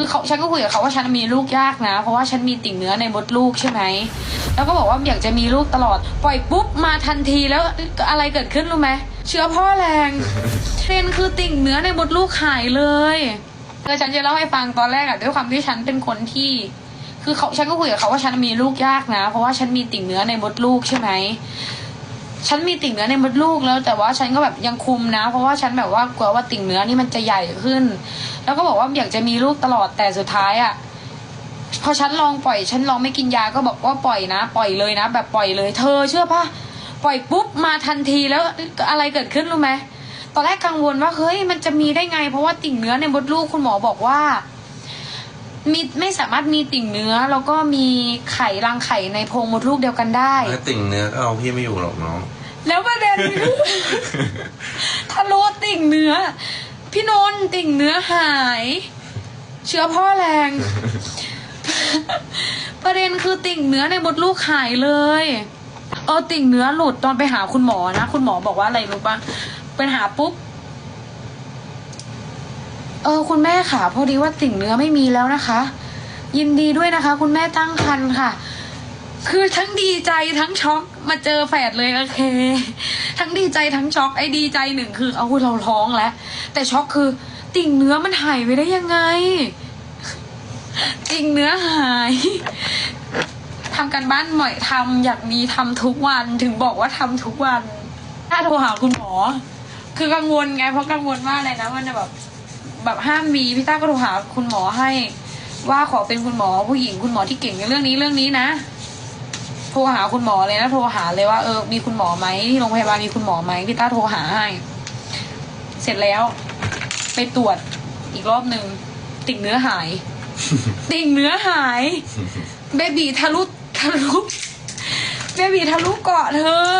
คือเขาฉันก็คุยกับเขาว่าฉันมีลูกยากนะ เพราะว่าฉันมีติ่งเนื้อในมดลูกใช่ไหมแล้วก็บอกว่าอยากจะมีลูกตลอด ปล่อยปุ๊บมาทันทีแล้วอะไรเกิดขึ้นรู้ไหมเชื้อพ่อแรงเทรนคือติ่งเนื้อในมดลูกหายเลยคือฉันจะเล่าให้ฟังตอนแรกอะด้วยความที่ฉันเป็นคนที่ คือเขาฉันก็คุยกับเขาว่าฉันมีลูกยากนะ เพราะว่าฉันมีติ่งเนื้อในมดลูกใช่ไหม ฉันมีติ่งเนื้อในมดลูกแล้ว แต่ว่าฉันก็แบบยังคุมนะ เพราะว่าฉันแบบว่ากลัวว่าติ่งเนื้อนี่มันจะใหญ่ขึ้น แล้วก็บอกว่าอยากจะมีลูกตลอดแต่สุดท้ายอะ่ะพอฉันลองปล่อย ฉันลองไม่กินยาก็บอกว่าปล่อยนะ ปล่อยเลยนะ แบบปล่อยเลย เธอเชื่อปะปล่อยปุ๊บมาทันทีแล้วอะไรเกิดขึ้นรู้ไหมตอนแรกกังวลว่าเฮ้ยมันจะมีได้ไง เพราะว่าติ่งเนื้อในมดลูกคุณหมอบอกว่า มีไม่สามารถมีติ่งเนื้อ แล้วก็มีไข่รังไข่ในโพรงมดลูกเดียวกันได้ ถ้าติ่งเนื้อก็เอาพี่ไม่อยู่หรอกน้อง แล้วประเด็นคือทะลุติ่งเนื้อ พี่นนท์ติ่งเนื้อหาย เชื้อพ่อแรง ประเด็นคือติ่งเนื้อในมดลูกหายเลยเออติ่งเนื้อหลุดตอนไปหาคุณหมอนะ คุณหมอบอกว่าอะไรรู้ปะไปหาปุ๊บเออคุณแม่ค่ะพอดีว่าติ่งเนื้อไม่มีแล้วนะคะ ยินดีด้วยนะคะ คุณแม่ตั้งครรภ์ค่ะ คือทั้งดีใจทั้งช็อกมาเจอแฝดเลยโอเค ทั้งดีใจทั้งช็อกไอ้ดีใจหนึ่งคือเอาเราท้องแล้ว แต่ช็อกคือติ่งเนื้อมันหายไปได้ยังไง ติ่งเนื้อหายทำกันบ้านหม่อยทำอยากมีทำทุกวันถึงบอกว่าทำทุกวันถ้าโทรหาคุณหมอ คือกังวลไงเพราะกังวลว่าอะไรนะมันจะแบบ แบบห้ามมีพี่ต้าก็โทรหาคุณหมอให้ ว่าขอเป็นคุณหมอผู้หญิงคุณหมอที่เก่งในเรื่องนี้เรื่องนี้นะโทรหาคุณหมอเลยนะโทรหาเลยว่าเออมีคุณหมอไหมที่โรงพยาบาลมีคุณหมอไหมพี่ต้าโทรหาให้ เสร็จแล้ว ไปตรวจอีกรอบหนึ่งติ่งเนื้อหาย ติ่งเนื้อหายเบบีทะลุทะลุเบบีทะลุเกาะเธอ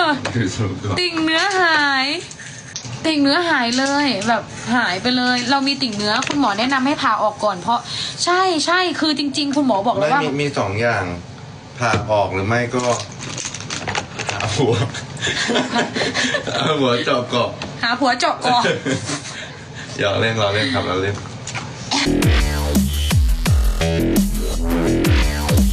ติ่งเนื้อหาย ติ่งเนื้อหายเลยแบบหายไปเลย เรามีติ่งเนื้อคุณหมอแนะนำให้ผ่าออกก่อน เพราะใช่ใช่คือจริง ๆ คุณหมอบอกเลยไม่ว่า มีมีสองอย่างผ่าออกหรือไม่ก็หาหัวเอาหัวเจาะเกาะหาผัวเจาะก่อนอย่าเล่นเราเล่นครับเราเล่น